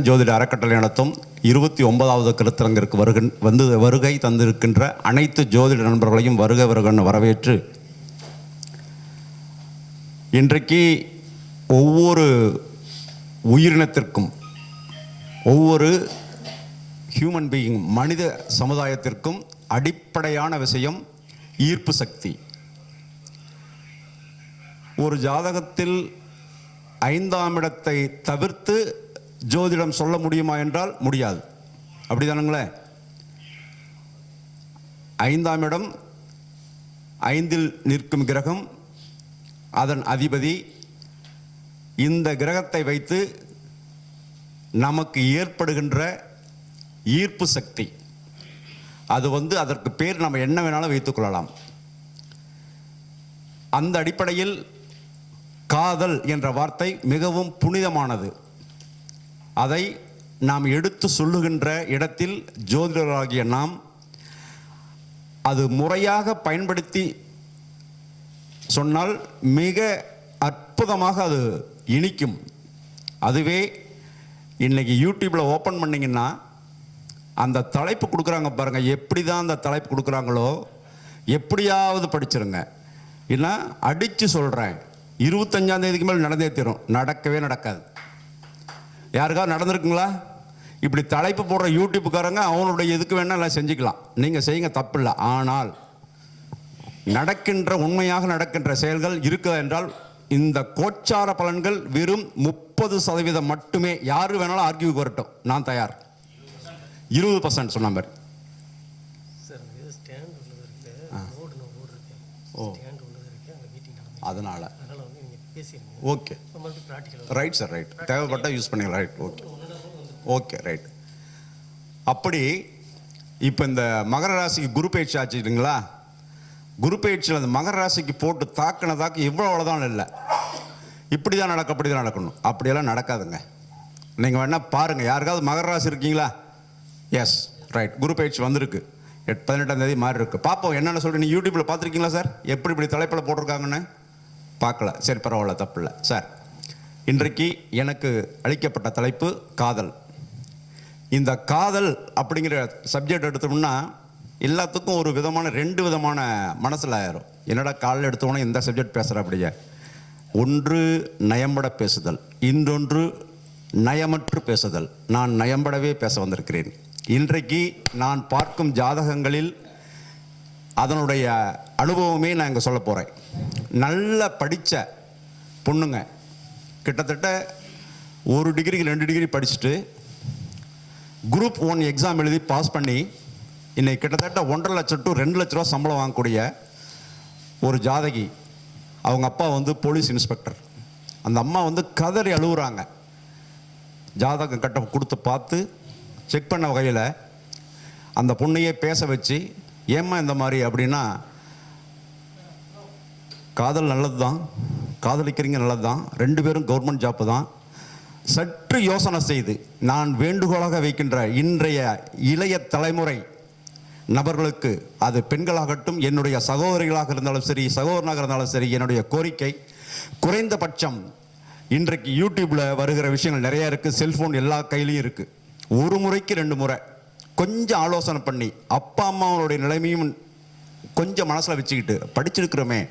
ஜோதிட அறக்கட்டளை நடத்தும் இருபத்தி ஒன்பதாவது கருத்தரங்கிற்கு வருகின் வந்து வருகை தந்திருக்கின்ற அனைத்து ஜோதிட நண்பர்களையும் வருக வருகன்னு வரவேற்று இன்றைக்கு ஒவ்வொரு உயிரினத்திற்கும் ஒவ்வொரு ஹியூமன் பீயிங் மனித சமுதாயத்திற்கும் அடிப்படையான விஷயம் ஈர்ப்பு சக்தி. ஒரு ஜாதகத்தில் ஐந்தாம் இடத்தை தவிர்த்து ஜோதிடம் சொல்ல முடியுமா என்றால் முடியாது. அப்படிதானுங்களே? ஐந்தாம் இடம் ஐந்தில் நிற்கும் கிரகம் அதன் அதிபதி. இந்த கிரகத்தை வைத்து நமக்கு ஏற்படுகின்ற ஈர்ப்பு சக்தி. அது வந்து அதற்கு பேர் நம்ம என்ன வேணாலும் வைத்துக்கொள்ளலாம் அந்த அடிப்படையில் காதல் என்ற வார்த்தை மிகவும் புனிதமானது. அதை நாம் எடுத்து சொல்லுகின்ற இடத்தில் ஜோதிடராகிய நாம் அது முறையாக பயன்படுத்தி சொன்னால் மிக அற்புதமாக அது இனிக்கும். அதுவே இன்னைக்கு யூடியூப்பில் ஓப்பன் பண்ணிங்கன்னா அந்த தலைப்பு கொடுக்குறாங்க பாருங்கள் எப்படி தான் அந்த தலைப்பு கொடுக்குறாங்களோ எப்படியாவது படிச்சிருங்க. இல்லைன்னா அடித்து சொல்கிறேன் இருபத்தஞ்சாந்தேதிக்கு மேல் நடந்தே தீரும். நடக்கவே நடக்காது. யாருக்காவது நடந்திருக்குங்களா? இப்படி தலைப்பு போடுற யூடியூப்புக்காரங்க அவனுடைய எதுக்கு வேணால் எல்லாம் செஞ்சுக்கலாம். நீங்கள் செய்யுங்க தப்பில்லை. ஆனால் நடக்கின்ற உண்மையாக நடக்கின்ற செயல்கள் இருக்க என்றால் இந்த கோச்சார பலன்கள் வெறும் முப்பது சதவீதம் மட்டுமே. யாரு வேணாலும் ஆர்கியூக்கு வரட்டும் நான் தயார். இருபது பர்சன்ட் சொன்ன மாதிரி. ஓ. அதனால அதனால் வந்து நீங்கள் பேசிடுங்க ஓகே ரைட் சார் ரைட் தேவைப்பட்டால் யூஸ் பண்ணிக்கலாம். ரைட் ஓகே ஓகே ரைட் அப்படி இப்போ இந்த மகர ராசிக்கு குரு பயிற்சி ஆச்சு இல்லைங்களா குரு பயிற்சியில் அந்த மகர ராசிக்கு போட்டு தாக்கின தாக்கு இவ்வளோ அவ்வளோதான் இல்லை. இப்படி தான் நடக்கும் அப்படி தான் நடக்கணும். அப்படியெல்லாம் நடக்காதுங்க. நீங்கள் வேணால் பாருங்கள் யாருக்காவது மகர ராசி இருக்கீங்களா? எஸ் ரைட் குரு பயிற்சி வந்திருக்கு. எட் பதினெட்டாம் தேதி மாறி இருக்கு பார்ப்போம். என்னென்ன சொல்கிறேன் யூடியூப்பில் பார்த்துருக்கீங்களா சார் எப்படி இப்படி தலைப்பில் போட்டிருக்காங்கன்னு? பார்க்கல. சரி பரவாயில்ல தப்பில்லை. சார் இன்றைக்கு எனக்கு அளிக்கப்பட்ட தலைப்பு காதல். இந்த காதல் அப்படிங்கிற சப்ஜெக்ட் எடுத்தோம்னா எல்லாத்துக்கும் ஒரு விதமான ரெண்டு விதமான மனசில் ஆயிரும். என்னடா காலில் எடுத்தோன்னா இந்த சப்ஜெக்ட் பேசுகிற அப்படியே. ஒன்று நயம்பட பேசுதல் இன்னொன்று நயமற்று பேசுதல். நான் நயம்படவே பேச வந்திருக்கிறேன். இன்றைக்கு நான் பார்க்கும் ஜாதகங்களில் அதனுடைய அனுபவமே நான் இங்கே சொல்ல போகிறேன் நல்ல படித்த பொண்ணுங்க. கிட்டத்தட்ட ஒரு டிகிரிக்கு ரெண்டு டிகிரி படிச்சுட்டு குரூப் ஒன் எக்ஸாம் எழுதி பாஸ் பண்ணி இன்னைக்கு கிட்டத்தட்ட ஒன்றரை லட்சம் டு ரெண்டு லட்ச ரூபா சம்பளம் வாங்கக்கூடிய ஒரு ஜாதகி. அவங்க அப்பா வந்து போலீஸ் இன்ஸ்பெக்டர் அந்த அம்மா வந்து கதறி அழுகுறாங்க ஜாதகம் கட்ட கொடுத்து பார்த்து செக் பண்ண வகையில் அந்த பொண்ணையே பேச வச்சு ஏம்மா இந்த மாதிரி அப்படின்னா? காதல் நல்லது தான் காதலிக்கிறீங்க நல்லது தான் ரெண்டு பேரும் கவர்மெண்ட் ஜாப்பு தான். சற்று யோசனை செய்து நான் வேண்டுகோளாக வைக்கின்ற இன்றைய இளைய தலைமுறை நபர்களுக்கு அது பெண்களாகட்டும் என்னுடைய சகோதரிகளாக இருந்தாலும் சரி சகோதரனாக இருந்தாலும் சரி என்னுடைய கோரிக்கை குறைந்தபட்சம் இன்றைக்கு யூடியூப்பில் வருகிற விஷயங்கள் நிறைய இருக்குது செல்ஃபோன் எல்லா கையிலையும் இருக்குது ஒரு முறைக்கு ரெண்டு முறை. கொஞ்சம் ஆலோசனை பண்ணி அப்பா அம்மாவோடைய நிலைமையும் கொஞ்சம் மனசில் வச்சுக்கிட்டு படிச்சிருக்கிறோமே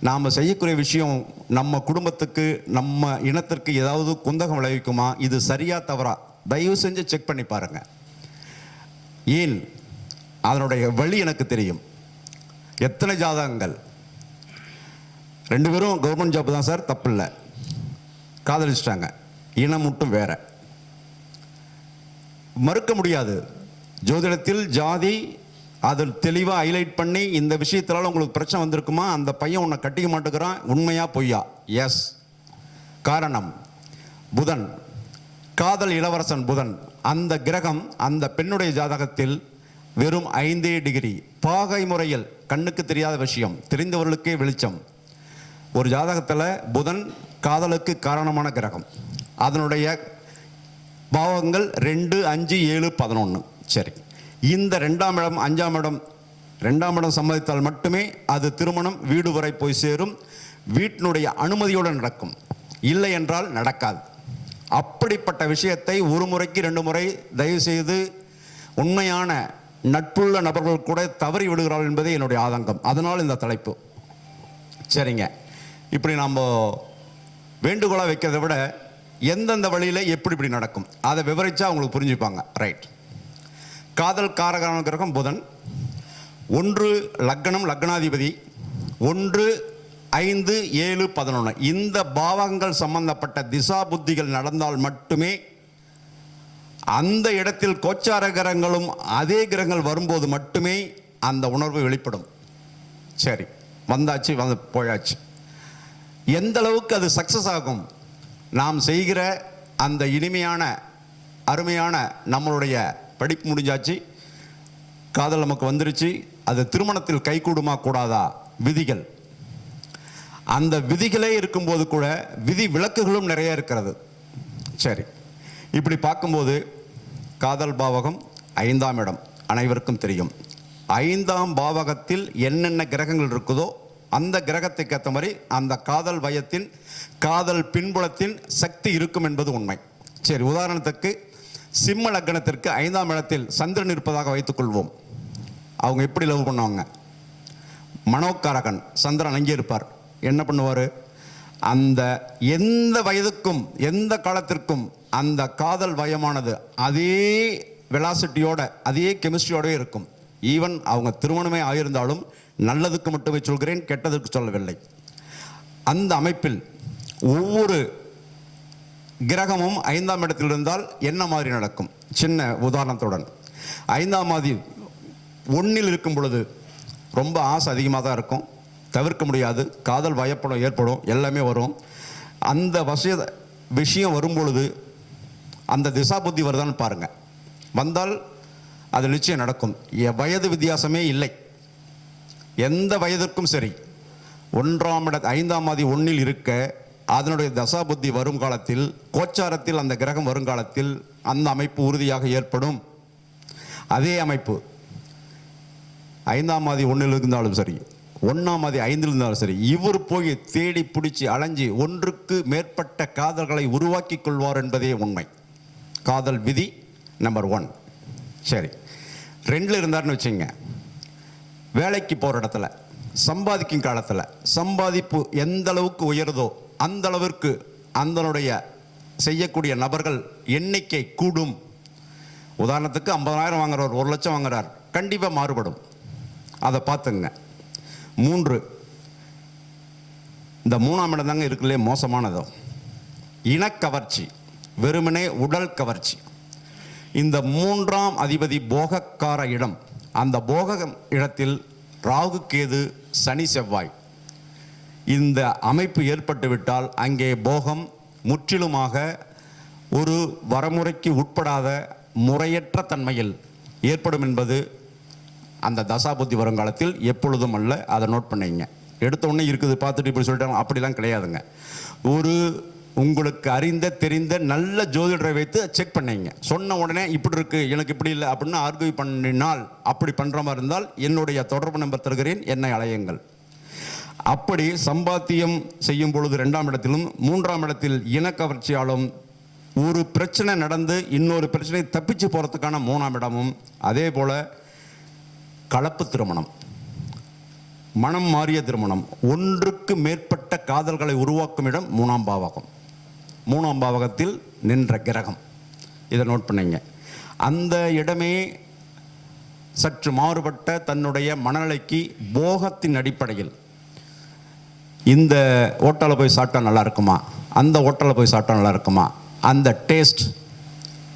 நாம் செய்யக்கூடிய விஷயம் நம்ம குடும்பத்துக்கு நம்ம இனத்திற்கு ஏதாவது குந்தகம் விளைவிக்குமா? இது சரியா தவறா? தயவு செஞ்சு செக் பண்ணி பாருங்க. ஏன்? அதனுடைய வழி எனக்கு தெரியும். எத்தனை ஜாதகங்கள்? ரெண்டு பேரும் கவர்மெண்ட் ஜாப் தான் சார் தப்பு இல்லை. காதலிச்சிட்டாங்க. இனம் மட்டும் வேற. மறுக்க முடியாது. ஜோதிடத்தில் ஜாதி அதில் தெளிவாக ஹைலைட் பண்ணி இந்த விஷயத்தினால உங்களுக்கு பிரச்சனை வந்திருக்குமா? அந்த பையன் உன்னை கட்டிக்க மாட்டேங்கிறான். உண்மையா பொய்யா? எஸ் காரணம் புதன். காதல் இளவரசன் புதன். அந்த கிரகம் அந்த பெண்ணுடைய ஜாதகத்தில் வெறும் ஐந்தே டிகிரி பாகை முறையில் கண்ணுக்கு தெரியாத விஷயம். தெரிந்தவர்களுக்கே வெளிச்சம். ஒரு ஜாதகத்தில் புதன் காதலுக்கு காரணமான கிரகம். அதனுடைய பாவங்கள் ரெண்டு அஞ்சு ஏழு பதினொன்று சரி. இந்த ரெண்டாம் இடம் அஞ்சாம் இடம் ரெண்டாம் இடம் சம்மதித்தால் மட்டுமே அது திருமணம் வீடு வரை போய் சேரும். வீட்டினுடைய அனுமதியோடு நடக்கும். இல்லை என்றால் நடக்காது. அப்படிப்பட்ட விஷயத்தை ஒரு முறைக்கு ரெண்டு முறை தயவு செய்து உண்மையான நட்புள்ள நபர்கள் கூட தவறி விடுகிறார்கள் என்பதே என்னுடைய ஆதங்கம். அதனால் இந்த தலைப்பு. சரிங்க. இப்படி நாம் வேண்டுகோளாக வைக்கிறதை விட எந்தெந்த வழியில் எப்படி இப்படி நடக்கும்? அதை விவரிச்சா அவங்களுக்கு புரிஞ்சுப்பாங்க. ரைட். காதல் காரகான கிரகம் புதன். ஒன்று லக்னம் லக்னாதிபதி. ஒன்று ஐந்து ஏழு பதினொன்று இந்த பாவங்கள் சம்பந்தப்பட்ட திசா புத்திகள் நடந்தால் மட்டுமே அந்த இடத்தில் கோச்சார கிரகங்களும் அதே கிரகங்கள் வரும்போது மட்டுமே அந்த உணர்வு வெளிப்படும். சரி வந்தாச்சு வந்து போயாச்சு. எந்த அளவுக்கு அது சக்ஸஸ் ஆகும்? நாம் செய்கிற அந்த இனிமையான அருமையான நம்மளுடைய படிப்பு முடிஞ்சாச்சு. காதல் நமக்கு வந்துருச்சு. அது திருமணத்தில் கைகூடுமா கூடாதா? விதிகள். அந்த விதிகளே இருக்கும்போது கூட விதி விளக்குகளும் நிறைய இருக்கிறது. சரி. இப்படி பார்க்கும்போது காதல் பாவகம் ஐந்தாம் இடம். அனைவருக்கும் தெரியும். ஐந்தாம் பாவகத்தில் என்னென்ன கிரகங்கள் இருக்குதோ அந்த கிரகத்துக்கு ஏற்ற மாதிரி அந்த காதல் வயத்தின் காதல் பின்புலத்தின் சக்தி இருக்கும் என்பது உண்மை. சரி உதாரணத்துக்கு சிம்ம லக்னத்திற்கு ஐந்தாம் இடத்தில் சந்திரன் இருப்பதாக வைத்துக்கொள்வோம் அவங்க எப்படி லவ் பண்ணுவாங்க? மனோக்காரகன் சந்திரன் அங்கே இருப்பார். என்ன பண்ணுவார்? அந்த எந்த வயதுக்கும் எந்த காலத்திற்கும் அந்த காதல் வயமானது அதே வெலாசிட்டியோட அதே கெமிஸ்ட்ரியோட இருக்கும். ஈவன் அவங்க திருமணமே ஆயிருந்தாலும் நல்லதுக்கு மட்டுமே சொல்கிறேன் கெட்டதுக்கு சொல்லவில்லை. அந்த அமைப்பில் ஒவ்வொரு கிரகமும் ஐந்தாம் இடத்தில் இருந்தால் என்ன மாதிரி நடக்கும்? சின்ன உதாரணத்துடன். ஐந்தாம் மாதி ஒன்றில் இருக்கும் பொழுது ரொம்ப ஆசை அதிகமாக தான் இருக்கும். தவிர்க்க முடியாது. காதல் பயப்படம் ஏற்படும். எல்லாமே வரும். அந்த வசிய விஷயம் வரும்பொழுது அந்த திசா புத்தி வருதான்னு பாருங்கள் வந்தால் அது நிச்சயம் நடக்கும். எ- வயது வித்தியாசமே இல்லை. எந்த வயதிற்கும் சரி. ஒன்றாம் இட ஐந்தாம் மாதி ஒன்றில் இருக்க அதனுடைய தசா புத்தி வரும் காலத்தில் கோச்சாரத்தில் அந்த கிரகம் வருங்காலத்தில் அந்த அமைப்பு உறுதியாக ஏற்படும். அதே அமைப்பு. ஐந்தாம் மாதி ஒன்றில் இருந்தாலும் சரி ஒன்றாம் மாதி ஐந்தில் இருந்தாலும் சரி இவர் போய் தேடி பிடிச்சி அலைஞ்சி ஒன்றுக்கு மேற்பட்ட காதல்களை உருவாக்கி கொள்வார் என்பதே உண்மை. காதல் விதி நம்பர் ஒன் சரி. ரெண்டில் இருந்தாருன்னு வச்சுங்க. வேலைக்கு போகிற இடத்துல சம்பாதிக்கும் காலத்தில் சம்பாதிப்பு எந்த அளவுக்கு உயருதோ அந்த அளவிற்கு அந்தனுடைய செய்யக்கூடிய நபர்கள் எண்ணிக்கை கூடும். உதாரணத்துக்கு ஐம்பதாயிரம் வாங்குறவர் ஒரு லட்சம் வாங்குறார் கண்டிப்பாக மாறுபடும். அதை பார்த்துங்க. மூன்று இந்த மூணாம் இடம் தாங்க இருக்குல்லே மோசமானதோ. இனக்கவர்ச்சி வெறுமனே உடல் கவர்ச்சி. இந்த மூன்றாம் அதிபதி போகக்கார இடம். அந்த போக இடத்தில் ராகு கேது சனி செவ்வாய். இந்த அமைப்பு ஏற்பட்டுவிட்டால் அங்கே போகம் முற்றிலுமாக ஒரு வரமுறைக்கு உட்படாத முறையற்ற தன்மையில் ஏற்படும் என்பது அந்த தசாபுத்தி வருங்காலத்தில் எப்பொழுதும் அல்ல. அதை நோட் பண்ணிங்க. எடுத்த உடனே இருக்குது பார்த்துட்டு இப்படி சொல்லிட்டாங்க. அப்படிலாம் கிடையாதுங்க. ஒரு உங்களுக்கு அறிந்த தெரிந்த நல்ல ஜோதிடரை வைத்து செக் பண்ணீங்க. சொன்ன உடனே இப்படி இருக்குது எனக்கு இப்படி இல்லை அப்படின்னு ஆர்கியூ பண்ணினால் அப்படி பண்ணுற மாதிரி இருந்தால் என்னுடைய தொடர்பு நம்பர் தருகிறேன் என்னை அலையுங்கள். அப்படி சம்பாத்தியம் செய்யும் பொழுது ரெண்டாம் இடத்திலும் மூன்றாம் இடத்தில் இனக்கவர்ச்சியாலும் ஒரு பிரச்சனை நடந்து இன்னொரு பிரச்சனை தப்பிச்சு போகிறதுக்கான மூணாம் இடமும் அதே போல் கலப்பு திருமணம். மனம் மாறிய திருமணம். ஒன்றுக்கு மேற்பட்ட காதல்களை உருவாக்கும் இடம் மூணாம் பாவகம். மூணாம் பாவகத்தில் நின்ற கிரகம். இதை நோட் பண்ணிங்க. அந்த இடமே சற்று மாறுபட்ட தன்னுடைய மனநிலைக்கு போகத்தின் அடிப்படையில் இந்த ஹோட்டலில் போய் சாப்பிட்டா நல்லா இருக்குமா? அந்த ஹோட்டலில் போய் சாப்பிட்டா நல்லா இருக்குமா? அந்த டேஸ்ட்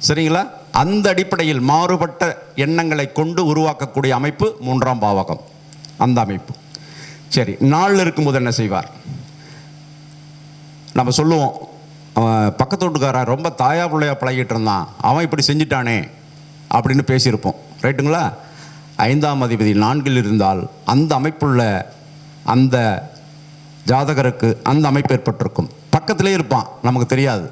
சரிங்களா? அந்த அடிப்படையில் மாறுபட்ட எண்ணங்களை கொண்டு உருவாக்கக்கூடிய அமைப்பு மூன்றாம் பாவகம். அந்த அமைப்பு. சரி நாளில் இருக்கும்போது என்ன செய்வார்? நம்ம சொல்லுவோம் பக்கத்து வீட்டுக்காரன் ரொம்ப தாயா பிள்ளையா பழகிட்டு இருந்தான். அவன் இப்படி செஞ்சிட்டானே அப்படின்னு பேசியிருப்போம். ரைட்டுங்களா? ஐந்தாம் அதிபதி நான்கில் இருந்தால் அந்த அமைப்புள்ள அந்த ஜாதகருக்கு அந்த அமைப்பு ஏற்பட்டிருக்கும். பக்கத்திலே இருப்பான் நமக்கு தெரியாது.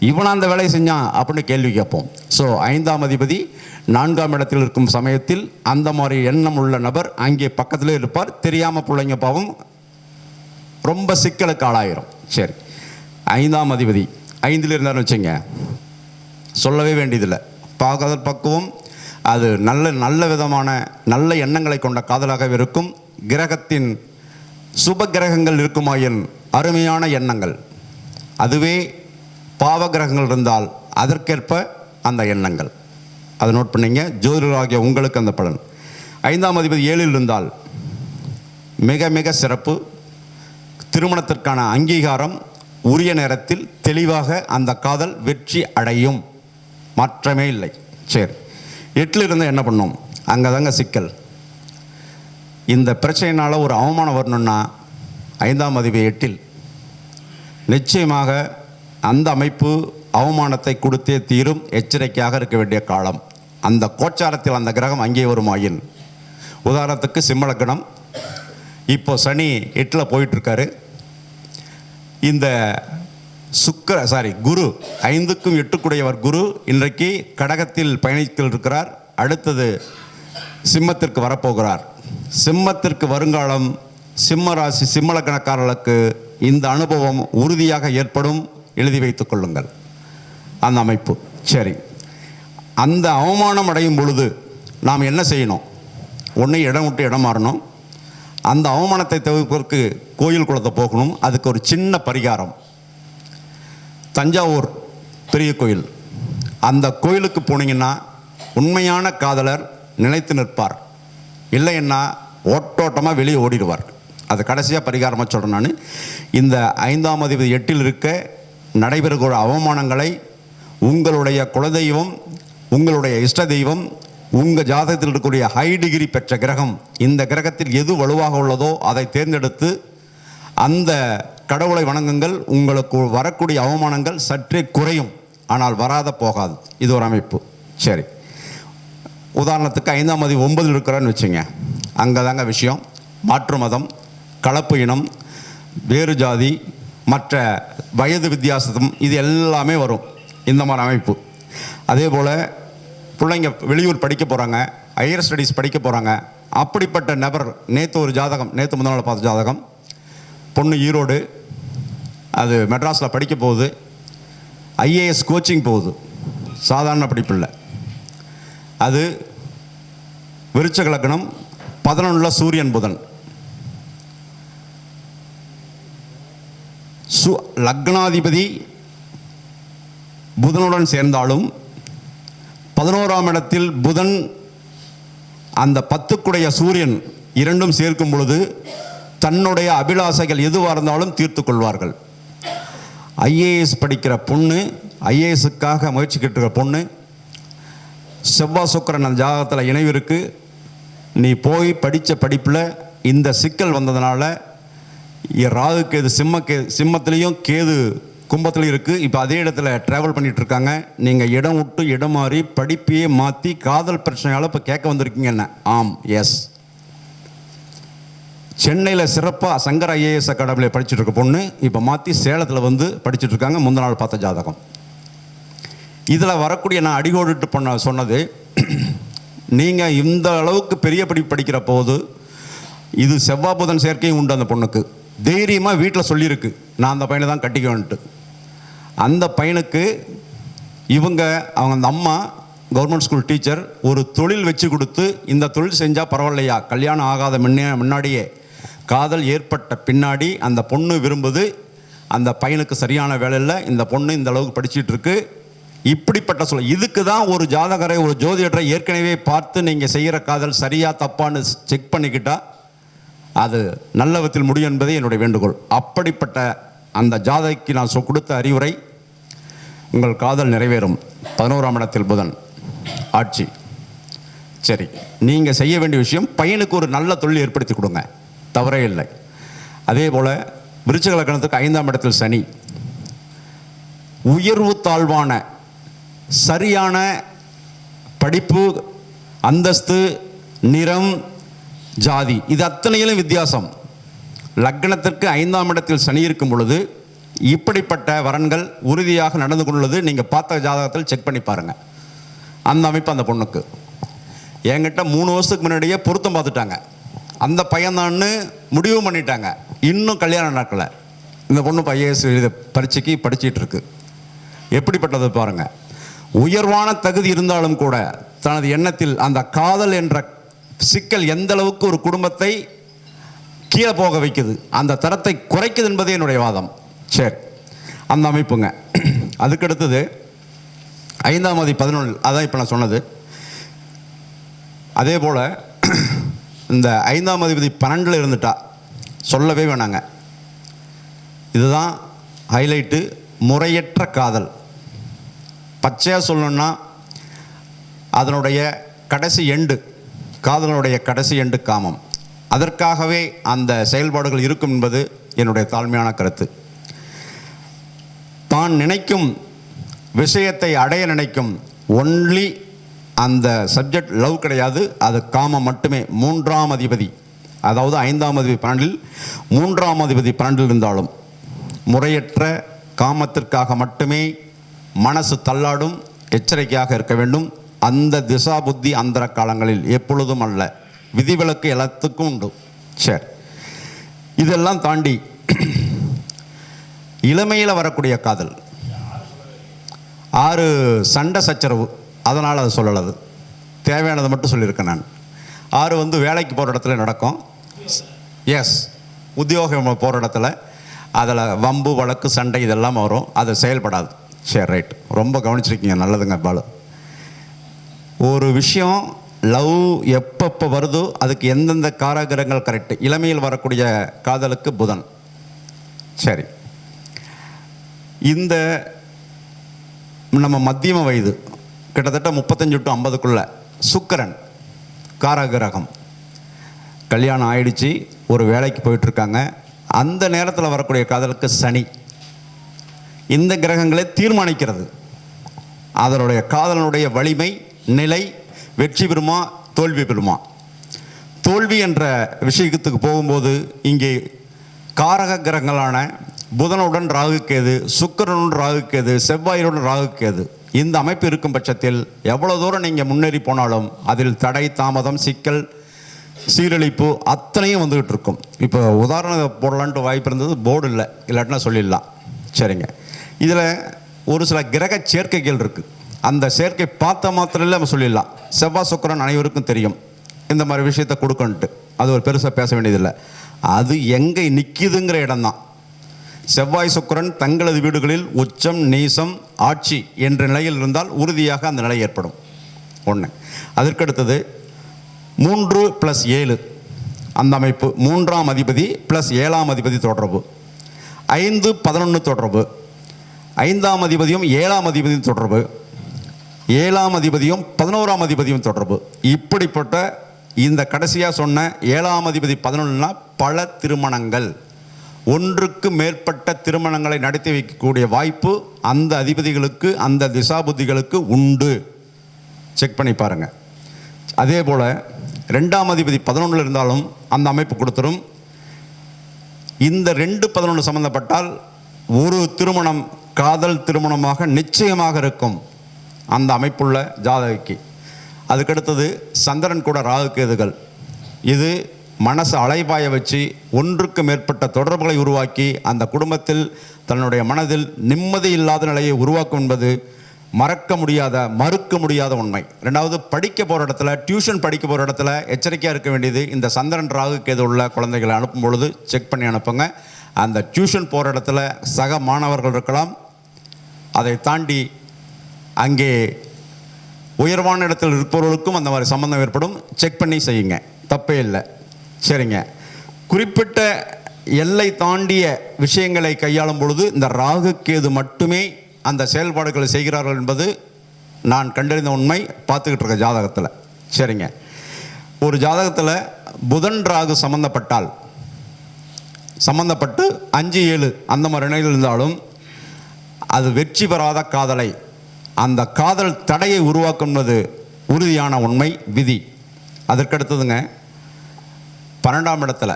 இவன் அந்த வேலையை செஞ்சான் அப்படின்னு கேள்வி கேட்போம். ஸோ ஐந்தாம் அதிபதி நான்காம் இடத்தில் இருக்கும் சமயத்தில் அந்த மாதிரி எண்ணம் உள்ள நபர் அங்கே பக்கத்திலே இருப்பார். தெரியாமல் பிள்ளைங்க பாவம் ரொம்ப சிக்கலுக்கு ஆளாயிரும். சரி. ஐந்தாம் அதிபதி ஐந்தில் இருந்தாருன்னு வச்சுங்க சொல்லவே வேண்டியதில்லை. காதல் பக்குவம். அது நல்ல நல்ல விதமான நல்ல எண்ணங்களை கொண்ட காதலாகவே இருக்கும். கிரகத்தின் சுப கிரகங்கள் இருக்குமாயின் அருமையான எண்ணங்கள்? அதுவே பாவ கிரகங்கள் இருந்தால் அதற்கேற்ப அந்த எண்ணங்கள். அதை நோட் பண்ணிங்க. ஜோதிடராகிய உங்களுக்கு அந்த பலன். ஐந்தாம் அதிபதி ஏழில் இருந்தால் மிக மிக சிறப்பு. திருமணத்திற்கான அங்கீகாரம் உரிய நேரத்தில் தெளிவாக அந்த காதல் வெற்றி அடையும். மாற்றமே இல்லை. சரி. எட்டில் இருந்தால் என்ன பண்ணோம்? அங்கே தாங்க சிக்கல். இந்த பிரச்சனையினால் ஒரு அவமானம் வரணும்னா ஐந்தாம் அதிபதி எட்டில் நிச்சயமாக அந்த அமைப்பு அவமானத்தை கொடுத்தே தீரும். எச்சரிக்கையாக இருக்க வேண்டிய காலம். அந்த கோச்சாரத்தில் அந்த கிரகம் அங்கே வருமாயின் உதாரணத்துக்கு சிம்மலக்கணம் இப்போ சனி எட்டில் போயிட்டுருக்காரு. இந்த சுக்கர சாரி குரு ஐந்துக்கும் எட்டுக்குடையவர் குரு இன்றைக்கு கடகத்தில் பயணித்தில் இருக்கிறார் அடுத்தது சிம்மத்திற்கு வரப்போகிறார். சிம்மத்திற்கு வருங்காலம் சிம்ம ராசி சிம்மலக்கணக்காரர்களுக்கு இந்த அனுபவம் உறுதியாக ஏற்படும். எழுதி வைத்துக் கொள்ளுங்கள். அந்த அமைப்பு. சரி. அந்த அவமானம் அடையும் பொழுது நாம் என்ன செய்யணும்? ஒன்று இடம் விட்டு இடம் மாறணும். அந்த அவமானத்தை தவிர்ப்பதற்கு கோயில் குளத்தை போகணும். அதுக்கு ஒரு சின்ன பரிகாரம். தஞ்சாவூர் பெரிய கோயில். அந்த கோயிலுக்கு போனீங்கன்னா உண்மையான காதலர் நிலைத்து நிற்பார். இல்லைன்னா ஓட்டோட்டமாக வெளியே ஓடிடுவார் அது கடைசியாக பரிகாரமாக சொல்கிறேன் நான். இந்த ஐந்தாம் அதிபதி எட்டில் இருக்க நடைபெறுகிற அவமானங்களை உங்களுடைய குலதெய்வம் உங்களுடைய இஷ்ட தெய்வம் உங்கள் ஜாதகத்தில் இருக்கக்கூடிய ஹை டிகிரி பெற்ற கிரகம் இந்த கிரகத்தில் எது வலுவாக உள்ளதோ அதை தேர்ந்தெடுத்து அந்த கடவுளை வணங்குங்கள். உங்களுக்கு வரக்கூடிய அவமானங்கள் சற்றே குறையும். ஆனால் வராத போகாது. இது ஒரு அமைப்பு. சரி. உதாரணத்துக்கு ஐந்தாம் மதி ஒன்பதில் இருக்கிறான்னு வச்சுங்க. அங்கே தாங்க விஷயம். மாற்று மதம் கலப்பு இனம் வேறு ஜாதி மற்ற வயது வித்தியாசம் இது எல்லாமே வரும் இந்த மாதிரி அமைப்பு. அதே போல் பிள்ளைங்க வெளியூர் படிக்க போகிறாங்க ஹையர் ஸ்டடீஸ் படிக்க போகிறாங்க அப்படிப்பட்ட நபர் நேற்று ஒரு ஜாதகம் நேற்று முதல் நாள் பார்த்த ஜாதகம். பொண்ணு ஈரோடு அது மெட்ராஸில் படிக்க போகுது. ஐஏஎஸ் கோச்சிங் போகுது. சாதாரண படிப்பு இல்லை. அது விருச்சக லக்னம் பதினொன்றில் சூரியன் புதன். சு லக்னாதிபதி புதனுடன் சேர்ந்தாலும் பதினோராம் இடத்தில் புதன் அந்த பத்துக்குடைய சூரியன் இரண்டும் சேர்க்கும் பொழுது தன்னுடைய அபிலாசைகள் எதுவாக இருந்தாலும் தீர்த்து கொள்வார்கள். ஐஏஎஸ் படிக்கிற பொண்ணு ஐஏஎஸுக்காக முயற்சிக்கிட்டு இருக்கிற பொண்ணு செவ்வாய் சுக்கரன் அந்த ஜாதகத்தில் இணைவு இருக்குது நீ போய் படித்த படிப்பில் இந்த சிக்கல் வந்ததுனால ராகு கேது சிம்ம கே சிம்மத்துலேயும் கேது கும்பத்துலையும் இருக்குது இப்போ அதே இடத்துல ட்ராவல் பண்ணிகிட்ருக்காங்க நீங்கள் இடம் விட்டு இடம் மாறி படிப்பையே மாற்றி காதல் பிரச்சனையால் இப்போ கேட்க வந்திருக்கீங்க என்ன? ஆம் எஸ் சென்னையில் சிறப்பாக சங்கர் ஐஏஎஸ் அகாடமியில் படிச்சுட்டு இருக்க பொண்ணு. இப்போ மாற்றி சேலத்தில் வந்து படிச்சுட்டு இருக்காங்க. முந்த நாள் பார்த்த ஜாதகம். இதில் வரக்கூடிய நான் அடிகோடிட்டு பண்ண சொன்னது நீங்கள் இந்த அளவுக்கு பெரிய படிப்பு படிக்கிற போது இது செவ்வாய் புதன் சேர்க்கையும் உண்டு அந்த பொண்ணுக்கு. தைரியமாக வீட்டில் சொல்லியிருக்கு நான் அந்த பையனை தான் கட்டிக்குவேன்ட்டு அந்த பையனுக்கு இவங்க அவங்க அந்த அம்மா கவர்மெண்ட் ஸ்கூல் டீச்சர் ஒரு தொழில் வச்சு கொடுத்து இந்த தொழில் செஞ்சால் பரவாயில்லையா? கல்யாணம் ஆகாத முன்னே முன்னாடியே காதல் ஏற்பட்ட பின்னாடி அந்த பொண்ணு விரும்புது அந்த பையனுக்கு சரியான வேலையில் இந்த பொண்ணு இந்த அளவுக்கு படிச்சுட்டு இருக்கு இப்படிப்பட்ட சொல் இதுக்கு தான் ஒரு ஜாதகரை ஒரு ஜோதிடரை ஏற்கனவே பார்த்து நீங்கள் செய்கிற காதல் சரியா தப்பான்னு செக் பண்ணிக்கிட்டா அது நல்ல விதத்தில் முடியும் என்பதே என்னுடைய வேண்டுகோள். அப்படிப்பட்ட அந்த ஜாதகைக்கு நான் சொ- கொடுத்த அறிவுரை உங்கள் காதல் நிறைவேறும். பதினோராம் இடத்தில் புதன். ஆட்சி. சரி நீங்கள் செய்ய வேண்டிய விஷயம் பையனுக்கு ஒரு நல்ல தொழில் ஏற்படுத்தி கொடுங்க. தவறே இல்லை. அதே போல் விருச்சக லக்கணத்துக்கு ஐந்தாம் இடத்தில் சனி. உயர்வு தாழ்வான சரியான படிப்பு அந்தஸ்து நிறம் ஜாதி. இது அத்தனையிலும் வித்தியாசம். லக்னத்திற்கு ஐந்தாம் இடத்தில் சனி இருக்கும் பொழுது இப்படிப்பட்ட வரன்கள் உறுதியாக நடந்து கொண்டுள்ளது. நீங்கள் பார்த்த ஜாதகத்தில் செக் பண்ணி பாருங்கள் அந்த அமைப்பு அந்த பொண்ணுக்கு. என்கிட்ட மூணு வருஷத்துக்கு முன்னாடியே பொருத்தம் பார்த்துட்டாங்க. அந்த பையன்தான்னு முடிவு பண்ணிட்டாங்க. இன்னும் கல்யாணம் நடக்கலை. இந்த பொண்ணு ஐஏஎஸ் எழுத பரீட்சைக்கு படிச்சிட்டு இருக்கு. எப்படிப்பட்டது பாருங்கள் உயர்வான தகுதி இருந்தாலும் கூட தனது எண்ணத்தில் அந்த காதல் என்ற சிக்கல் எந்த அளவுக்கு ஒரு குடும்பத்தை கீழே போக வைக்குது அந்த தரத்தை குறைக்குது என்பதே என்னுடைய வாதம். சரி அந்த அமைப்புங்க. அதுக்கடுத்தது ஐந்தாம் மதி பதினொன்று அதான் இப்போ நான் சொன்னது. அதே போல் இந்த ஐந்தாம் அதிபதி பன்னெண்டில் இருந்துட்டா சொல்லவே வேணாங்க. இதுதான் ஹைலைட்டு முறையற்ற காதல். பச்சையாக சொல்லணும்னா அதனுடைய கடைசி எண்டு காதலனுடைய கடைசி எண்டு காமம். அதற்காகவே அந்த செயல்பாடுகள் இருக்கும் என்பது என்னுடைய தாழ்மையான கருத்து. தான் நினைக்கும் விஷயத்தை அடைய நினைக்கும் ஒன்லி அந்த சப்ஜெக்ட் லவ் கிடையாது அது காமம் மட்டுமே. மூன்றாம் அதிபதி அதாவது ஐந்தாம் அதிபதி பன்னெண்டில் மூன்றாம் அதிபதி பன்னெண்டில் இருந்தாலும் முறையற்ற காமத்திற்காக மட்டுமே மனசு தள்ளாடும் எச்சரிக்கையாக இருக்க வேண்டும். அந்த திசா புத்தி அந்தர காலங்களில் எப்பொழுதும் அல்ல. விதிவிலக்கு எல்லாத்துக்கும் உண்டு. சரி. இதெல்லாம் தாண்டி இளமையில் வரக்கூடிய காதல். ஆறு சண்டை சச்சரவு. அதனால் அது சொல்லலது. தேவையானதை மட்டும் சொல்லியிருக்கேன் நான். ஆறு வந்து வேலைக்கு போகிற இடத்துல நடக்கும். எஸ் உத்தியோகம் போகிற இடத்துல. அதில் வம்பு வழக்கு சண்டை இதெல்லாம் வரும். அது செயல்படாது. சரி ரைட் ரொம்ப கவனிச்சிருக்கீங்க நல்லதுங்க பாலு. ஒரு விஷயம் லவ் எப்பப்போ வருதோ அதுக்கு எந்தெந்த காரகிரகங்கள் கரெக்டு இளமையில் வரக்கூடிய காதலுக்கு புதன். சரி. இந்த நம்ம மத்தியம வயது கிட்டத்தட்ட முப்பத்தஞ்சு டு ஐம்பதுக்குள்ள சுக்கரன் காரகிரகம். கல்யாணம் ஆயிடுச்சு ஒரு வேலைக்கு போயிட்டுருக்காங்க அந்த நேரத்தில் வரக்கூடிய காதலுக்கு சனி. இந்த கிரகங்களை தீர்மானிக்கிறது. அதனுடைய காதலனுடைய வலிமை நிலை வெற்றி பெறுமா தோல்வி பெறுமா? தோல்வி என்ற விஷயத்துக்கு போகும்போது இங்கே காரக கிரகங்களான புதனுடன் ராகுக்கேது சுக்கிரனுடன் ராகுக்கேது செவ்வாயுடன் ராகுக்கேது இந்த அமைப்பு இருக்கும் பட்சத்தில் எவ்வளோ தூரம் நீங்கள் முன்னேறி போனாலும் அதில் தடை தாமதம் சிக்கல் சீரழிப்பு அத்தனையும் வந்துகிட்டு இருக்கும். இப்போ உதாரணம் போடலான்ட்டு வாய்ப்பு இருந்தது போர்டு இல்லை இல்லாட்டினா சொல்லிடலாம். சரிங்க. இதில் ஒரு சில கிரக சேர்க்கைகள் இருக்குது அந்த சேர்க்கை பார்த்த மாத்திரம் நம்ம சொல்லிடலாம். செவ்வாய் சுக்கரன் அனைவருக்கும் தெரியும். இந்த மாதிரி விஷயத்தை கொடுக்கன்ட்டு அது ஒரு பெருசாக பேச வேண்டியதில்லை. அது எங்கே நிற்கிதுங்கிற இடம்தான். செவ்வாய் சுக்கரன் தங்களது வீடுகளில் உச்சம் நீசம் ஆட்சி என்ற நிலையில் இருந்தால் உறுதியாக அந்த நிலை ஏற்படும். ஒன்று அதற்கடுத்தது மூன்று ப்ளஸ் ஏழு. அந்த அமைப்பு மூன்றாம் அதிபதி ப்ளஸ் ஏழாம் அதிபதி தொடர்பு. ஐந்து பதினொன்று தொடர்பு. ஐந்தாம் அதிபதியும் ஏழாம் அதிபதியும் தொடர்பு. ஏழாம் அதிபதியும் பதினோராம் அதிபதியும் தொடர்பு. இப்படிப்பட்ட இந்த கடைசியாக சொன்ன ஏழாம் அதிபதி பதினொன்றுனா பல திருமணங்கள். ஒன்றுக்கு மேற்பட்ட திருமணங்களை நடத்தி வைக்கக்கூடிய வாய்ப்பு அந்த அதிபதிகளுக்கு அந்த திசாபுத்திகளுக்கு உண்டு. செக் பண்ணி பாருங்கள் அதே போல் ரெண்டாம் அதிபதி பதினொன்றில் இருந்தாலும் அந்த அமைப்பு கொடுத்துரும். இந்த ரெண்டு பதினொன்று சம்மந்தப்பட்டால் ஒரு திருமணம் காதல் திருமணமாக நிச்சயமாக இருக்கும் அந்த அமைப்புள்ள ஜாதகிக்கு. அதுக்கடுத்தது சந்திரன் கூட ராகு கேதுகள். இது மனசை அலைபாய வச்சு ஒன்றுக்கு மேற்பட்ட தொடர்புகளை உருவாக்கி அந்த குடும்பத்தில் தன்னுடைய மனதில் நிம்மதி இல்லாத நிலையை உருவாக்கும் என்பது மறக்க முடியாத மறுக்க முடியாத உண்மை. ரெண்டாவது படிக்க போகிற இடத்துல டியூஷன் படிக்க போகிற இடத்துல எச்சரிக்கையாக இருக்க வேண்டியது இந்த சந்திரன் ராகு கேது உள்ள குழந்தைகளை அனுப்பும் பொழுது செக் பண்ணி அனுப்புங்க. அந்த டியூஷன் போகிற இடத்துல சக மாணவர்கள் இருக்கலாம். அதை தாண்டி அங்கே உயர்வான இடத்தில் இருப்பவர்களுக்கும் அந்த மாதிரி சம்பந்தம் ஏற்படும். செக் பண்ணி செய்யுங்க. தப்பே இல்லை. சரிங்க. குறிப்பிட்ட எல்லை தாண்டிய விஷயங்களை கையாளும் பொழுது இந்த ராகு கேது மட்டுமே அந்த செயல்பாடுகளை செய்கிறார்கள் என்பது நான் கண்டறிந்த உண்மை. பார்த்துக்கிட்டு இருக்க ஜாதகத்தில். சரிங்க. ஒரு ஜாதகத்தில் புதன் ராகு சம்மந்தப்பட்டால் சம்பந்தப்பட்டு அஞ்சு ஏழு அந்த மாதிரி நிலையில் இருந்தாலும் அது வெற்றி பெறாத காதலை அந்த காதல் தடையை உருவாக்குவது உறுதியான உண்மை விதி. அதற்கடுத்ததுங்க பன்னெண்டாம் இடத்துல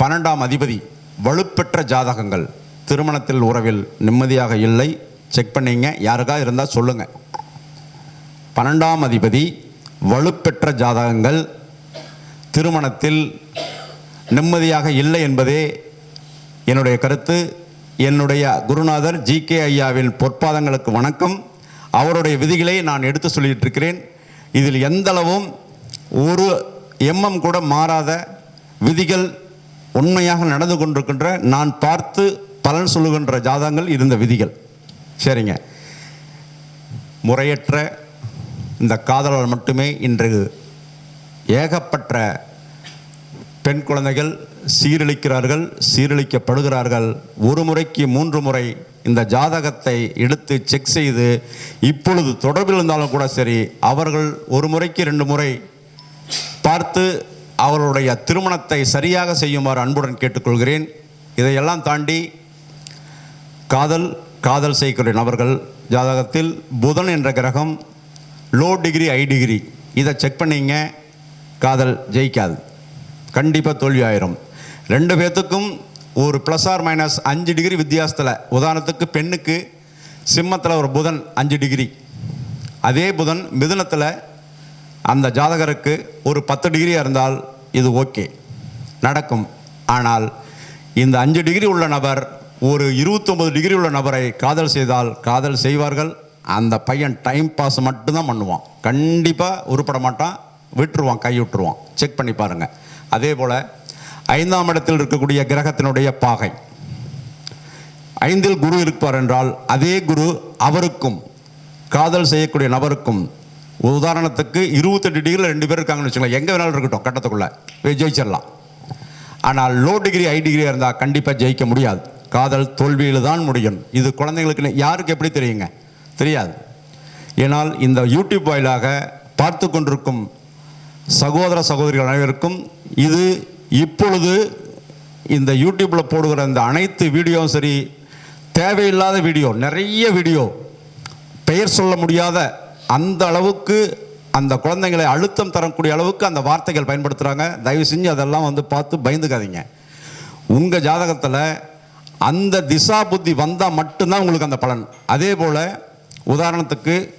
பன்னெண்டாம் அதிபதி வலுப்பெற்ற ஜாதகங்கள். திருமணத்தில் உறவில் நிம்மதியாக இல்லை செக் பண்ணீங்க. யாருக்கா இருந்தால் சொல்லுங்க. பன்னெண்டாம் அதிபதி வலுப்பெற்ற ஜாதகங்கள் திருமணத்தில் நிம்மதியாக இல்லை என்பதே என்னுடைய கருத்து. என்னுடைய குருநாதர் ஜி கே ஐயாவின் பொற்பாதங்களுக்கு வணக்கம். அவருடைய விதிகளை நான் எடுத்து சொல்லிட்டு இருக்கிறேன் இதில் எந்தளவும் ஒரு எம்எம் கூட மாறாத விதிகள் உண்மையாக நடந்து கொண்டிருக்கின்ற நான் பார்த்து பலன் சொல்லுகின்ற ஜாதகங்கள் இருந்த விதிகள். சரிங்க. முறையற்ற இந்த காதலர் மட்டுமே இன்று ஏகப்பட்ட பெண் குழந்தைகள் சீரழிக்கிறார்கள் சீரழிக்கப்படுகிறார்கள். ஒரு முறைக்கு மூன்று முறை இந்த ஜாதகத்தை எடுத்து செக் செய்து இப்பொழுது தொடர்பில் இருந்தாலும் கூட சரி அவர்கள் ஒரு முறைக்கு ரெண்டு முறை பார்த்து அவர்களுடைய திருமணத்தை சரியாக செய்யுமாறு அன்புடன் கேட்டுக்கொள்கிறேன். இதையெல்லாம் தாண்டி காதல் காதல் செய்யக்கூடிய நபர்கள் ஜாதகத்தில் புதன் என்ற கிரகம் லோ டிகிரி ஹை டிகிரி இதை செக் பண்ணீங்க காதல் ஜெயிக்காது. கண்டிப்பாக தோல்வி ஆயிரும். ரெண்டு பேர்த்துக்கும் ஒரு ப்ளஸ் ஆர் மைனஸ் அஞ்சு டிகிரி வித்தியாசத்தில் உதாரணத்துக்கு பெண்ணுக்கு சிம்மத்தில் ஒரு புதன் அஞ்சு டிகிரி அதே புதன் மிதுனத்தில் அந்த ஜாதகருக்கு ஒரு பத்து டிகிரி இருந்தால் இது ஓகே நடக்கும். ஆனால் இந்த அஞ்சு டிகிரி உள்ள நபர் ஒரு இருபத்தொம்பது டிகிரி உள்ள நபரை காதல் செய்தால் காதல் செய்வார்கள். அந்த பையன் டைம் பாஸ் மட்டும்தான் பண்ணுவான். கண்டிப்பாக உருப்பட மாட்டான். விட்டுருவான் கை விட்டுருவான். செக் பண்ணி பாருங்கள் அதே போல் ஐந்தாம் இடத்தில் இருக்கக்கூடிய கிரகத்தினுடைய பாகை. ஐந்தில் குரு இருப்பார் என்றால் அதே குரு அவருக்கும் காதல் செய்யக்கூடிய நபருக்கும் உதாரணத்துக்கு இருபத்தெட்டு டிகிரியில் ரெண்டு பேர் இருக்காங்கன்னு வச்சுக்கலாம் எங்கே வேணாலும் இருக்கட்டும் கட்டத்துக்குள்ளே. போய் ஜெயிச்சிடலாம். ஆனால் லோ டிகிரி ஹை டிகிரியாக இருந்தால் கண்டிப்பாக ஜெயிக்க முடியாது. காதல் தோல்வியில் தான் முடியும். இது குழந்தைங்களுக்கு யாருக்கு எப்படி தெரியுங்க? தெரியாது. ஏனால் இந்த யூடியூப் வாயிலாக பார்த்து கொண்டிருக்கும் சகோதர சகோதரிகள் அனைவருக்கும் இது இப்பொழுது இந்த யூடியூப்பில் போடுகிற இந்த அனைத்து வீடியோவும் சரி தேவையில்லாத வீடியோ நிறைய வீடியோ பெயர் சொல்ல முடியாத அந்த அளவுக்கு அந்த குழந்தைங்களை அழுத்தம் தரக்கூடிய அளவுக்கு அந்த வார்த்தைகள் பயன்படுத்துகிறாங்க தயவு செஞ்சு அதெல்லாம் வந்து பார்த்து பயந்துக்காதீங்க. உங்கள் ஜாதகத்தில் அந்த திசா புத்தி வந்தால் மட்டும்தான் உங்களுக்கு அந்த பலன். அதே போல் உதாரணத்துக்கு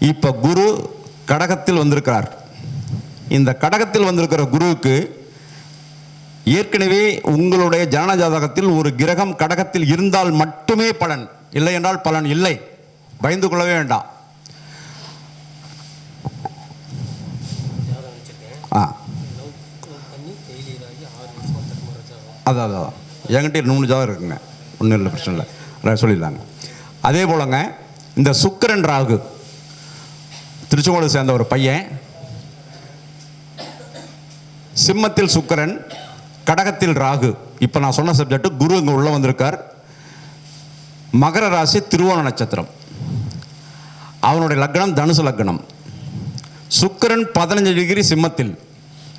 இப்போ குரு கடகத்தில் வந்திருக்கிறார். இந்த கடகத்தில் வந்திருக்கிற குருவுக்கு ஏற்கனவே உங்களுடைய ஜனன ஜாதகத்தில் ஒரு கிரகம் கடகத்தில் இருந்தால் மட்டுமே பலன். இல்லை என்றால் பலன் இல்லை. பயந்து கொள்ளவே வேண்டாம். ஆ. அதான் அதான். என்கிட்ட மூணு ஜாதகம் இருக்குங்க. ஒன்றும் இல்லை பிரச்சனை இல்லை. சொல்லிடலாங்க. அதே போலங்க இந்த சுக்கிரன் ராகு திருச்செங்கோடு சேர்ந்த ஒரு பையன் சிம்மத்தில் சுக்கிரன் கடகத்தில் ராகு. இப்போ நான் சொன்ன சப்ஜெக்ட் குரு இங்கே உள்ளே வந்திருக்கார். மகர ராசி திருவோண நட்சத்திரம். அவனுடைய லக்னம் தனுசு லக்னம். சுக்கிரன் பதினஞ்சு டிகிரி சிம்மத்தில்.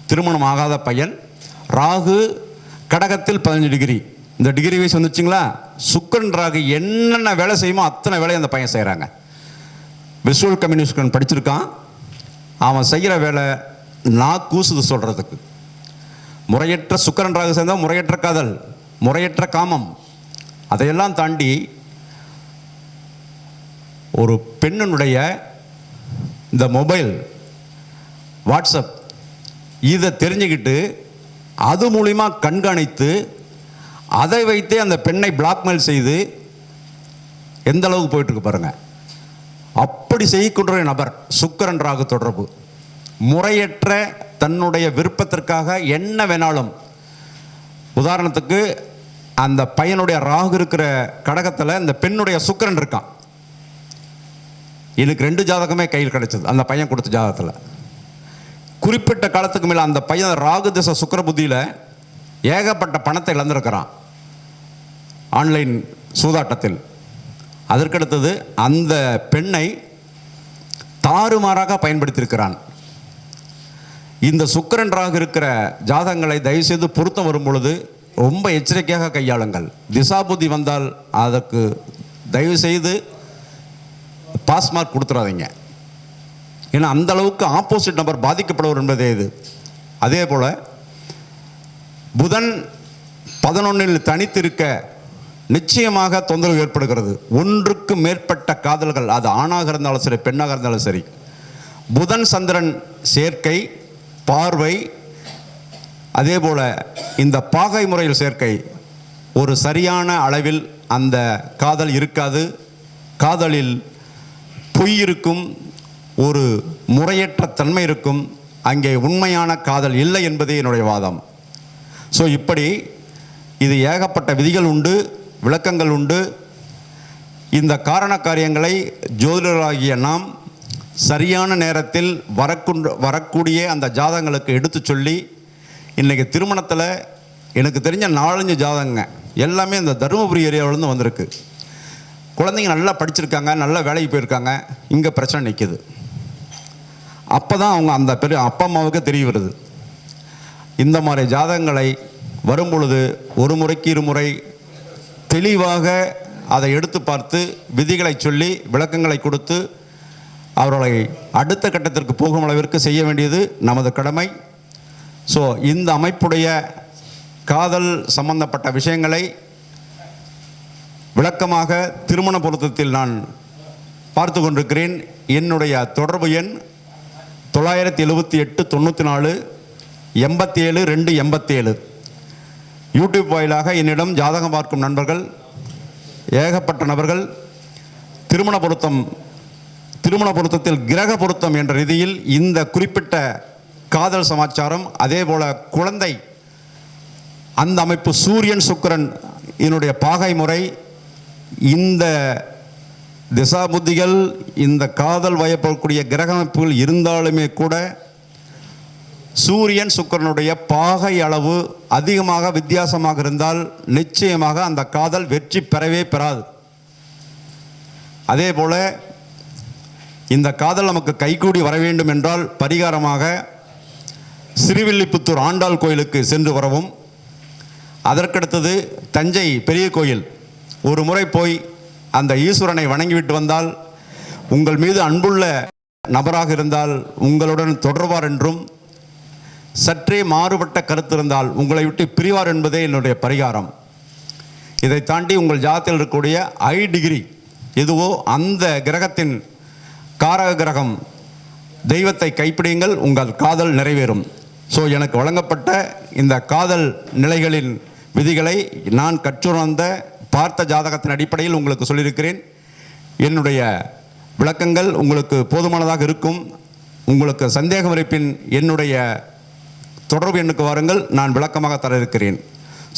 திருமணம் ஆகாத பையன். ராகு கடகத்தில் பதினஞ்சு டிகிரி இந்த டிகிரி வைஸ் வந்துச்சுங்களா சுக்கன் ராகு என்னென்ன வேலை செய்யுமோ அத்தனை வேலையை அந்த பையன் செய்கிறாங்க விஷுவல் கம்யூனிகேஷன் படிச்சிருக்கான். அவன் செய்கிற வேலை நான் கூசுது சொல்கிறதுக்கு முறையற்ற சுக்கரன் ராகு சேர்ந்தால் முறையற்ற காதல் முறையற்ற காமம். அதையெல்லாம் தாண்டி ஒரு பெண்ணினுடைய இந்த மொபைல் வாட்ஸ்அப் இதை தெரிஞ்சுக்கிட்டு அது மூலிமா கண்காணித்து அதை வைத்து அந்த பெண்ணை பிளாக்மெயில் செய்து எந்த அளவுக்கு போயிட்டுருக்கு பாருங்கள் அப்படி செய்யக்கூடிய நபர் சுக்கிரன் ராகு தொடர்பு. முறையற்ற தன்னுடைய விருப்பத்திற்காக என்ன வேணாலும். உதாரணத்துக்கு அந்த பையனுடைய ராகு இருக்கிற கடகத்தில் இந்த பெண்ணுடைய சுக்கரன் இருக்கான். எனக்கு ரெண்டு ஜாதகமே கையில் கிடைச்சது. அந்த பையன் கொடுத்த ஜாதகத்தில். குறிப்பிட்ட காலத்துக்கு மேலே அந்த பையன் ராகு திசை சுக்கிர புத்தியில் ஏகப்பட்ட பணத்தை இழந்திருக்கிறான். ஆன்லைன் சூதாட்டத்தில். அதற்கடுத்தது அந்த பெண்ணை தாறுமாறாக பயன்படுத்தியிருக்கிறான். இந்த சுக்கிரன் ராகு இருக்கிற ஜாதகங்களை தயவுசெய்து பொருத்தம் வரும் பொழுது ரொம்ப எச்சரிக்கையாக கையாளுங்கள். திசாபுத்தி வந்தால் அதற்கு தயவுசெய்து பாஸ்மார்க் கொடுத்துடாதீங்க கொடுத்துறாதீங்க. ஏன்னா அந்த அளவுக்கு ஆப்போசிட் நபர் பாதிக்கப்படுவர் என்பதே இது. அதே போல் புதன் பதினொன்றில் தனித்திருக்க நிச்சயமாக தொந்தரவு ஏற்படுகிறது. ஒன்றுக்கு மேற்பட்ட காதல்கள் அது ஆணாக இருந்தாலும் சரி பெண்ணாக இருந்தாலும் சரி. புதன் சந்திரன் சேர்க்கை பார்வை அதே போல் இந்த பாகை முறையில் சேர்க்கை ஒரு சரியான அளவில் அந்த காதல் இருக்காது. காதலில் பொய் இருக்கும் ஒரு முறையற்ற தன்மை இருக்கும் அங்கே உண்மையான காதல் இல்லை என்பதே என்னுடைய வாதம். ஸோ இப்படி இது ஏகப்பட்ட விதிகள் உண்டு விளக்கங்கள் உண்டு. இந்த காரண காரியங்களை ஜோதிடராகிய நாம் சரியான நேரத்தில் வரக்குண்டு வரக்கூடிய அந்த ஜாதகங்களுக்கு எடுத்து சொல்லி இன்றைக்கி திருமணத்தில் எனக்கு தெரிஞ்ச நாலஞ்சு ஜாதகங்க எல்லாமே இந்த தருமபுரி ஏரியாவிலேருந்து வந்திருக்கு. குழந்தைங்க நல்லா படிச்சிருக்காங்க நல்லா வேலைக்கு போயிருக்காங்க இங்கே பிரச்சனை நிற்கிது அப்போ தான் அவங்க அந்த பெரிய அப்பா அம்மாவுக்கு தெரிய வருது. இந்த மாதிரி ஜாதகங்களை வரும்பொழுது ஒரு முறைக்கு இருமுறை தெளிவாக அதை எடுத்து பார்த்து விதிகளை சொல்லி விளக்கங்களை கொடுத்து அவர்களை அடுத்த கட்டத்திற்கு போகும் அளவிற்கு செய்ய வேண்டியது நமது கடமை. ஸோ இந்த அமைப்புடைய காதல் சம்பந்தப்பட்ட விஷயங்களை விளக்கமாக திருமண பொருத்தத்தில் நான் பார்த்து கொண்டிருக்கிறேன். என்னுடைய தொடர்பு எண் தொள்ளாயிரத்தி எழுபத்தி எட்டு தொண்ணூற்றி நாலு எண்பத்தேழு ரெண்டு எண்பத்தேழு யூடியூப் வாயிலாக என்னிடம் ஜாதகம் பார்க்கும் நண்பர்கள் ஏகப்பட்ட நபர்கள் திருமண பொருத்தம் திருமண பொருத்தத்தில் கிரக பொருத்தம் என்ற ரீதியில் இந்த குறிப்பிட்ட காதல் சமாச்சாரம் அதே போல குழந்தை அந்த அமைப்பு சூரியன் சுக்கிரன் இதனுடைய பாகை முறை இந்த திசாபுத்திகள் இந்த காதல் வயப்படக்கூடிய கிரக அமைப்புகள் இருந்தாலுமே கூட சூரியன் சுக்கிரனுடைய பாகை அளவு அதிகமாக வித்தியாசமாக இருந்தால் நிச்சயமாக அந்த காதல் வெற்றி பெறவே பெறாது. அதே போல் இந்த காதல் நமக்கு கைகூடி வர வேண்டும் என்றால் பரிகாரமாக சிறுவில்லிபுத்தூர் ஆண்டாள் கோயிலுக்கு சென்று வரவும். அதற்கடுத்தது தஞ்சை பெரிய கோயில். ஒரு முறை போய் அந்த ஈஸ்வரனை வணங்கிவிட்டு வந்தால் உங்கள் மீது அன்புள்ள நபராக இருந்தால் உங்களுடன் தொடர்வார் என்றும் சற்றே மாறுபட்ட கருத்து இருந்தால் உங்களை விட்டு பிரிவார் என்பதே என்னுடைய பரிகாரம். இதை தாண்டி உங்கள் ஜாதத்தில் இருக்கக்கூடிய ஐ டிகிரி எதுவோ அந்த கிரகத்தின் காரக கிரகம் தெய்வத்தை கைப்பிடியுங்கள் உங்கள் காதல் நிறைவேறும். ஸோ எனக்கு வழங்கப்பட்ட இந்த காதல் நிலைகளின் விதிகளை நான் கற்றுணர்ந்த பார்த்த ஜாதகத்தின் அடிப்படையில் உங்களுக்கு சொல்லியிருக்கிறேன். என்னுடைய விளக்கங்கள் உங்களுக்கு போதுமானதாக இருக்கும். உங்களுக்கு சந்தேகம் இருப்பின் என்னுடைய தொடர்பு எண்ணுக்கு வாருங்கள். நான் விளக்கமாக தர இருக்கிறேன்.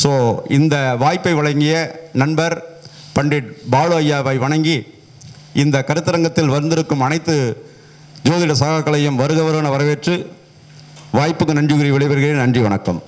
ஸோ இந்த வாய்ப்பை வழங்கிய நண்பர் பண்டிட் பாலு ஐயாவை வணங்கி இந்த கருத்தரங்கத்தில் வந்திருக்கும் அனைத்து ஜோதிட சகாக்களையும் வருக வருவன வரவேற்று வாய்ப்புக்கு நன்றி கூறி விடைபெறுகிறேன். நன்றி வணக்கம்.